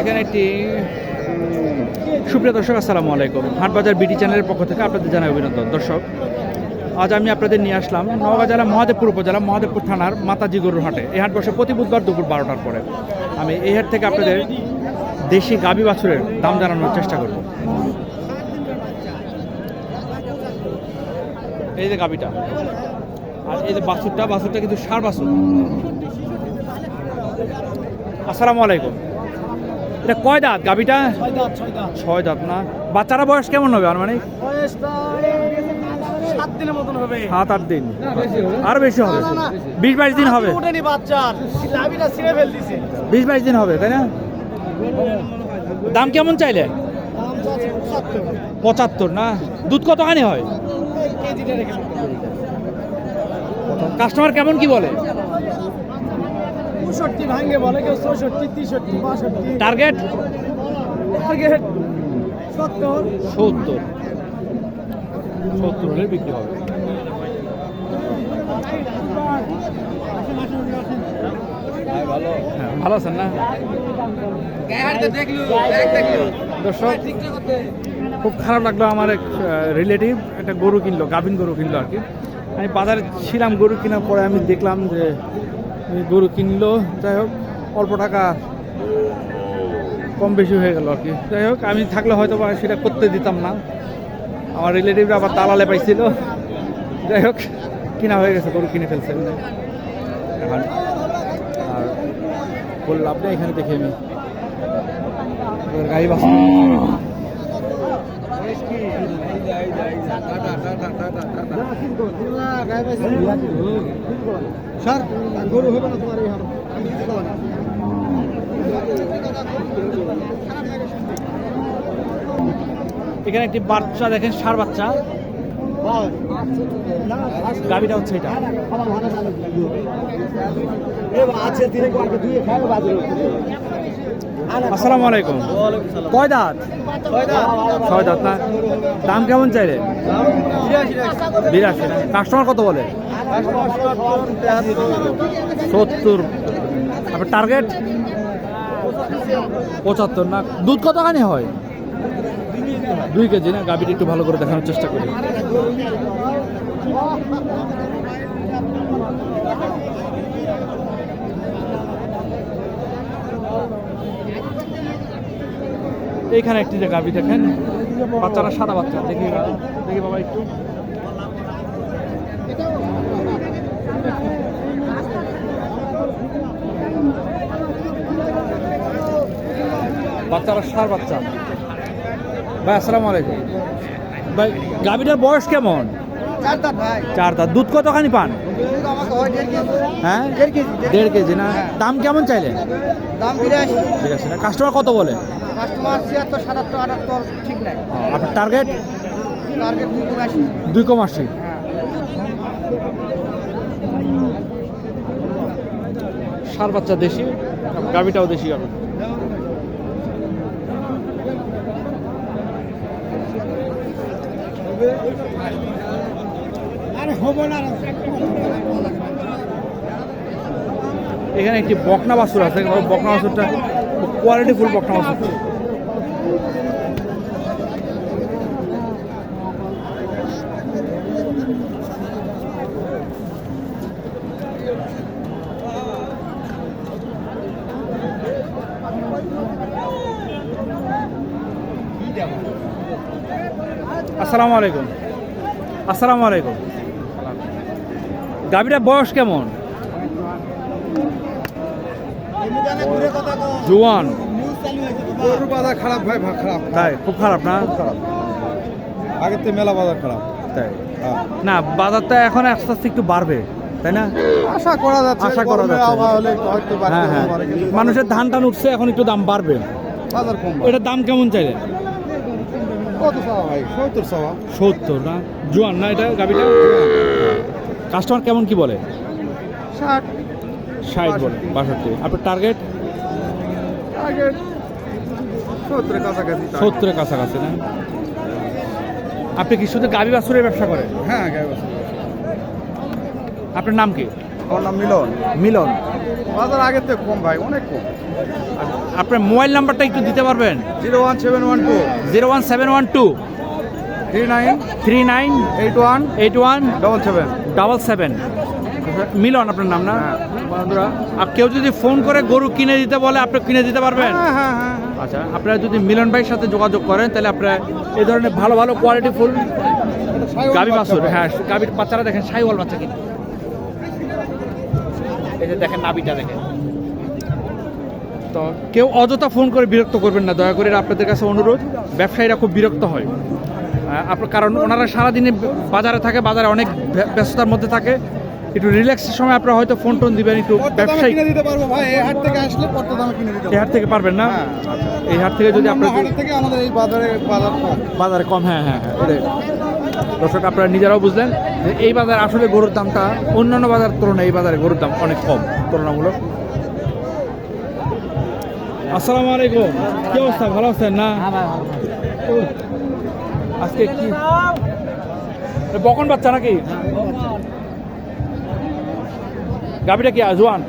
এখানে একটি সুপ্রিয় দর্শক, আসসালামু আলাইকুম। হাটবাজার বিডি চ্যানেলের পক্ষ থেকে আপনাদের জানাই অভিনন্দন। দর্শক, আজ আমি আপনাদের নিয়ে আসলাম নওগাঁ জেলা মহাদেবপুর উপজেলা মহাদেবপুর থানার মাতাজি গরুর হাটে। এই হাট বসে প্রতি বুধবার দুপুর বারোটার পরে। আমি এই হাট থেকে আপনাদের দেশি গাবি বাছুরের দাম জানানোর চেষ্টা করব। এই যে গাবিটা, আর এই যে বাছুরটা বাছুরটা কিন্তু সার বাছুর। আসসালামু আলাইকুম। এটা কয় দাঁত? গাবিটা ছয় দাঁত না? বাচ্চারা বয়স কেমন হবে মানে সাত আট দিন। আর বেশি হবে? বিশ বাইশ দিন হবে? বিশ বাইশ দিন হবে তাই না? দাম কেমন চাইলে? পঁচাত্তর। পঁচাত্তর না? দুধ কতখানি হয়? কাস্টমার কেমন কি বলে? পঁয়ষট্টি ভাঙে বলে কেউ চৌষট্টি তিষট্টি বাষট্টি। টার্গেট টার্গেট সত্তর। সত্তর। সত্তর হলে বিক্রি হবে। হ্যাঁ ভালো আছেন না? দর্শক খুব খারাপ লাগল আমার এক রিলেটিভ একটা গরু কিনলো গাভিন গরু কিনলো আর কি। আমি বাজারে ছিলাম গরু কেনার পরে আমি দেখলাম যে গরু কিনলো, যাই হোক, অল্প টাকা কম বেশি হয়ে গেল আর কি। যাই হোক, আমি থাকলে হয়তো সেটা করতে দিতাম না। আমার রিলেটিভরা আবার দালালে পাইছিল। যাই হোক, কিনা হয়ে গেছে, গরু কিনে ফেলছে। এখন আর বললাম আপনি এখানে দেখে আমি। গাড়ি বাস এখানে একটি বাচ্চা দেখেন সার বাচ্চা। গাড়িটা হচ্ছে এটা। আছে দিনে দুই খায় বাজারে আসসালামু আলাইকুম। কয় দাঁত? ছয় দাঁত না? দাম কেমন চাইলে? বিরাশি। কাস্টমার কত বলে? সত্তর। আপনার টার্গেট পঁচাত্তর না? দুধ কতখানি হয়? দুই কেজি না? গাবিটা একটু ভালো করে দেখানোর চেষ্টা করি। এইখানে একটি যে গাবি দেখেন বাচ্চারা সাদা বাচ্চা দেখি দেখি বাবা একটু। বাচ্চারা সার বাচ্চা। ভাই আসসালামু আলাইকুম। ভাই গাবিটার বয়স কেমন? চার দাঁত ভাই। চার দাঁত। দুধ কতখানি পান? হয়? দেড় কেজি দেড় কেজি না? দাম কেমন চাইলেন দাম বিরাশি। ঠিক আছে না? কাস্টমার কত বলে? কাস্টমার ছিয়াত্তর সাতাত্তর আটাত্তর ঠিক নাই। আপনার টার্গেট টার্গেট দুই গুণ আশি। দুই কম আশি। সার বাচ্চা দেশি গাবিটাও দেশি হব। না এখানে একটি বকনা বাছুর আছে। বকনা বাছুরটা কোয়ালিটি ফুল বকনা বাছুর। আসসালামু আলাইকুম। আসসালামু আলাইকুম। গাবিটার বয়স কেমন? জোয়ান। বাজার খারাপ ভাই খারাপ তাই খুব খারাপ না? খারাপ আগের থেকে মেলা বাজার খারাপ তাই। না বাজারটা এখন আস্তে আস্তে একটু বাড়বে তাই না? আশা করা যাচ্ছে আশা করা যাচ্ছে। হ্যাঁ হ্যাঁ। মানুষের ধান টান উঠছে এখন একটু দাম বাড়বে। বাজার কম এটার দাম কেমন চাইলেন? কত চাওয়া ভাই? সত্তর চাওয়া সত্তর না? জোয়ান না এটা গাবিটা কাস্টমার কেমন কি বলে? ষাট। ষাট বলে বাষট্টি। আপনার টার্গেট আগে সত্তরের কাছাকাছি সত্তরের কাছাকাছি না? আপনি কি শুধু গাবি বাছুরের ব্যবসা করেন? হ্যাঁ। আপনার নাম কি? আমার নাম মিলন। মিলন। বাজার আগের থেকে কম ভাই অনেক কম। আপনার মোবাইল নাম্বারটা একটু দিতে পারবেন? Zero one seven one two. Zero one seven one two. Three nine three nine eight one eight one double seven. Double seven. Milan আপনার নাম না। বন্ধুরা আর কেউ যদি ফোন করে গরু কিনে দিতে বলে আপনি কিনে দিতে পারবেন? হ্যাঁ হ্যাঁ হ্যাঁ। আচ্ছা আপনারা যদি মিলন ভাইয়ের সাথে যোগাযোগ করেন তাহলে আপনারা এই ধরনের ভালো ভালো কোয়ালিটি ফুল গাবি বাছুর হ্যাঁ গাবির বাচ্চারা দেখেন সাইওয়াল বাচ্চা কিনে এই যে দেখেন নাবিটা দেখেন। তো কেউ অযথা ফোন করে বিরক্ত করবেন না দয়া করে আপনাদের কাছে অনুরোধ ব্যবসায়ীরা খুব বিরক্ত হয়। আপনার কারণ ওনারা সারাদিনে বাজারে থাকে বাজারে অনেক ব্যস্ততার মধ্যে থাকে। একটু রিল্যাক্সের সময় আপনারা হয়তো ফোন টোন দিবেন একটু ব্যবসায়ী কিনে দিতে পারব ভাই এই হাট থেকে আসলে কত দামে কিনে দিতে এই হাট থেকে পারবেন না? হ্যাঁ। আচ্ছা এই হাট থেকে যদি আপনার থেকে আমাদের এই বাজারে বাজার কম। বাজারে কম হ্যাঁ হ্যাঁ হ্যাঁ। দর্শক আপনারা নিজেরাও বুঝলেন যে এই বাজার আসলে গরুর দামটা অন্যান্য বাজার তুলনায় এই বাজারে গরুর দাম অনেক কম তুলনামূলক। আসসালামু আলাইকুম। কি অবস্থা? ভালো আছেন না? ও, আজকে কি? বকন বাচ্চা নাকি? গাবিটা কি আজওয়ান?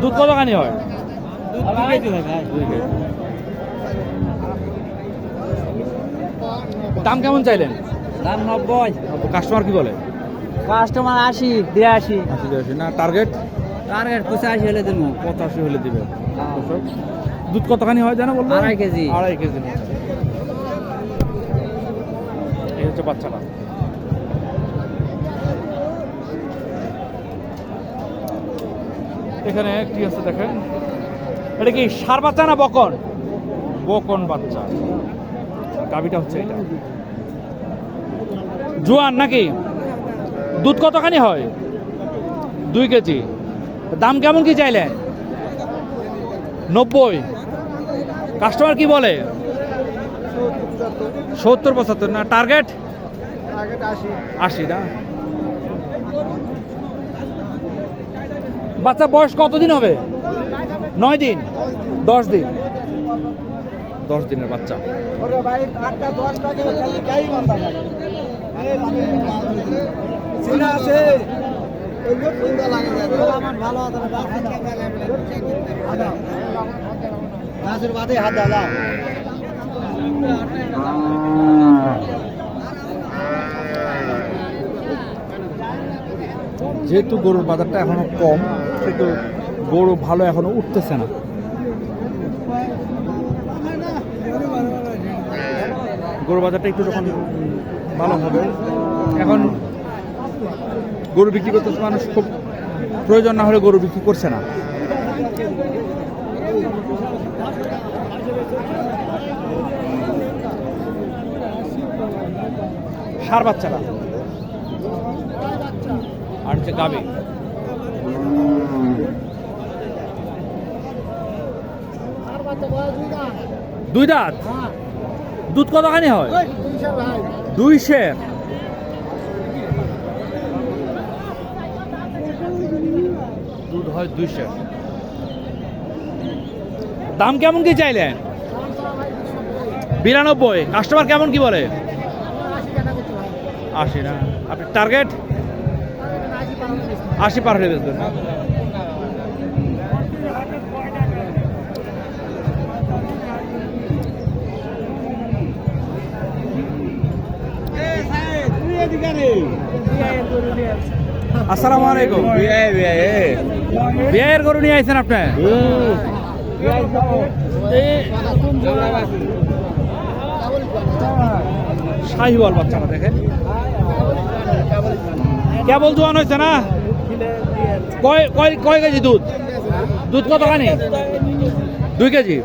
দুধ কতখানি হয়? দাম কেমন চাইলেন? দাম নব্বই। কাস্টমার কি বলে? কাস্টমার আশি বিরাশি। আশি আশি না টার্গেট? টার্গেট পঁচাশি হলে দেবো। পঁচাশি হলে দিবে। দুধ কতখানি হয় জানো বলব আড়াই কেজি। আড়াই কেজি। এই হচ্ছে বাচ্চাটা এখানে কি আছে দেখেন? এটা কি সার বাচ্চা না বকন? বকন বাচ্চা। গাবিটা হচ্ছে এটা। জোয়ান নাকি? দুধ কতখানি হয়? দুই কেজি। দাম কেমন কি চাইলেন? নব্বই। কাস্টমার কি বলে? সত্তর পঁচাত্তর না টার্গেট আশি। না? বাচ্চা বয়স কতদিন হবে? নয় দিন? দশ দিন? দশ দিনের বাচ্চা। যেহেতু গরুর বাজারটা এখনও কম, সেহেতু গরু ভালো এখনও উঠতেছে না। গরু বাজারটা একটু যখন ভালো হবে, এখন গরু বিক্রি করতেছে মানুষ খুব প্রয়োজন না হলে গরু বিক্রি করছে না। সার বাচ্চারা। আর হচ্ছে গাবে দুই দাঁত? দুধ কতখানি হয়? দুই শের দুধ হয় দুই শের দাম কেমন কি চাইলেন? বিরানব্বই। কাস্টমার কেমন কি বলে? আশি না। আপনি টার্গেট আশি পার হয়ে বেচবেন আসসালামু আলাইকুম। বিয়ের গরু নিয়ে আইছেন আপনি? শাহিওয়াল বাচ্চাটা দেখেন। কেবল জোয়ান হয়েছে না? কয় কেজি দুধ? দুধ কতখানি দুই কেজি?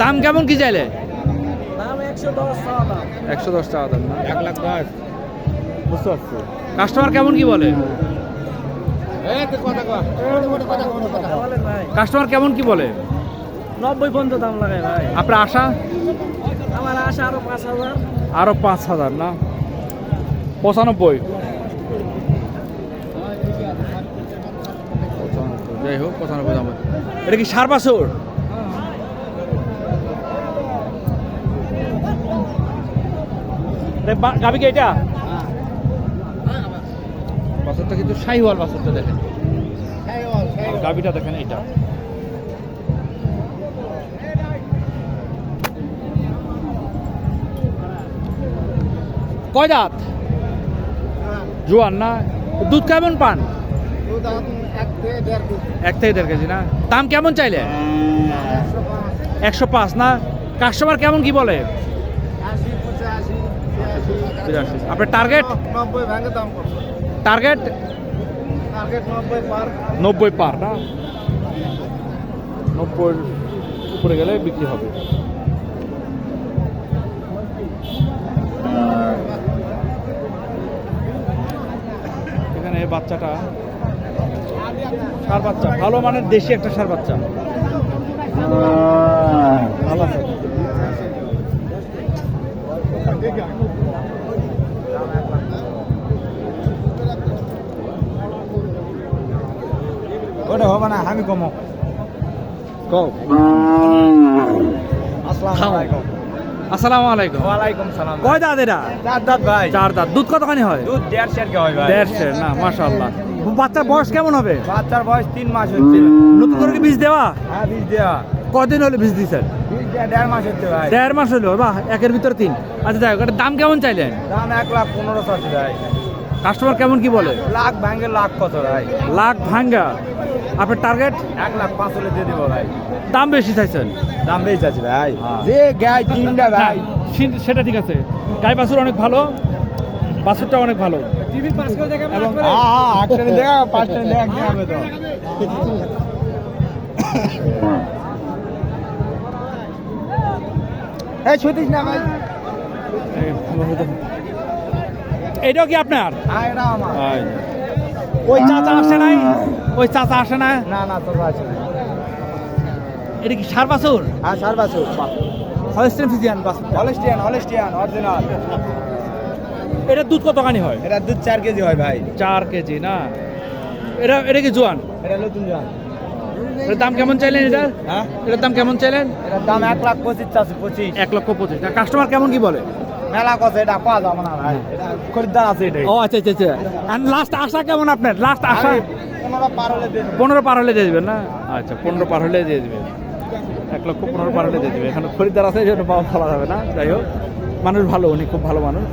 দাম কেমন কি চাইলে? একশো দশ টাকা দাম। এক লাখ দশ। বুঝতে পারছি। কাস্টমার কেমন কি বলে? কাস্টমার কেমন কি বলে? নব্বই পর্যন্ত দাম লাগায় ভাই। আপনার আশা? আমার আশা আরও পাঁচ হাজার। আরও পাঁচ হাজার না? পঁচানব্বই। যাই হোক পঁচানব্বই দাম। এটা কি সার বাছুর? এটা বা- কি এটা? বাছুরটা কিন্তু শাহিওয়াল বাছুরটা দেখেন। গাবিটা দেখেন এটা। কয় দাঁত? জোয়ান না? দুধ কেমন পান? এক থেকে দেড় কেজি না? দাম কেমন চাইলে? একশো পাঁচ না? কাস্টমার কেমন কি বলে? আপনার টার্গেট টার্গেট নব্বই পার। না? নব্বই উপরে গেলে বিক্রি হবে। এখানে বাচ্চাটা সার বাচ্চা ভালো মানের দেশি একটা সার বাচ্চা। ভালো আছে। ওটা হবে না আমি কমো কও। আসসালামু আলাইকুম। আসসালামু আলাইকুম। ওয়ালাইকুম সালাম কয় দাঁত এটা? চার দাঁত ভাই। চার দাঁত। দুধ কতখানি হয়? দুধ দেড় শের কে হয় ভাই। দেড়শো না মাশাল্লাহ বাচ্চার বয়স কেমন হবে? বাচ্চার বয়স তিন মাস হচ্ছে। নতুন করে কি বীজ দেওয়া? হ্যাঁ বীজ দেওয়া। কদিন হলে বীজ দিচ্ছেন দেড় মাস হচ্ছে ভাই। দেড় মাস হলো বাহ একের ভিতরে তিন। আচ্ছা যাই হোক দাম কেমন চাইলেন? দাম এক লাখ পনেরো আছে ভাই। কাস্টমার কেমন কি বলে? লাখ ভাঙে লাখ কত ভাই। লাখ ভাঙ্গা। আপনার টার্গেট এক লাখ পাঁচ হলে দিয়ে দেবো ভাই। দাম বেশি চাইছেন? দাম বেশি আছে ভাই। হ্যাঁ। যে গায়ে তিনটা ভাই। সে- সেটা ঠিক আছে। গাই বাছুর অনেক ভালো বাছুরটা অনেক ভালো। হ্যাঁ হ্যাঁ আটটা দেখা পাঁচটা দেখা কি হবে তো? এই ছুটিস না ভাই। এটাও কি আপনার? হ্যাঁ ওই চাচা আসে নাই? ওই চাচা আসে না? না না তো আছে না। এটা কি সার বাছুর? হ্যাঁ সার বাছুর। হলস্টেন ফিজিয়ান বাছুর। হলস্টিয়ান হলস্টিয়ান অরিজিনাল এটা দুধ কত কতখানি হয়? এটা দুধ চার কেজি হয় ভাই। চার কেজি না? এটা এটা কি জোয়ান? এটা নতুন জান এটার দাম কেমন চাইলেন এটা? হ্যাঁ? এটার দাম কেমন চাইলেন? এটার দাম এক লাখ পঁচিশ চারশো পঁচিশ। এক লক্ষ পঁচিশ। কাস্টমার কেমন কি বলে? মেলা এটা খরিদ্দার আছে এটা ও আচ্ছা আচ্ছা কেমন আপনার? লাস্ট পনেরো পার হলে পনেরো পার হলে দিয়ে না? আচ্ছা পনেরো পার দিয়ে দেবেন। এক লক্ষ পনেরো পার হলে দিয়ে এখানে খরিদ্দার আছে বলা যাবে না। যাই হোক মানুষ ভালো উনি খুব ভালো মানুষ।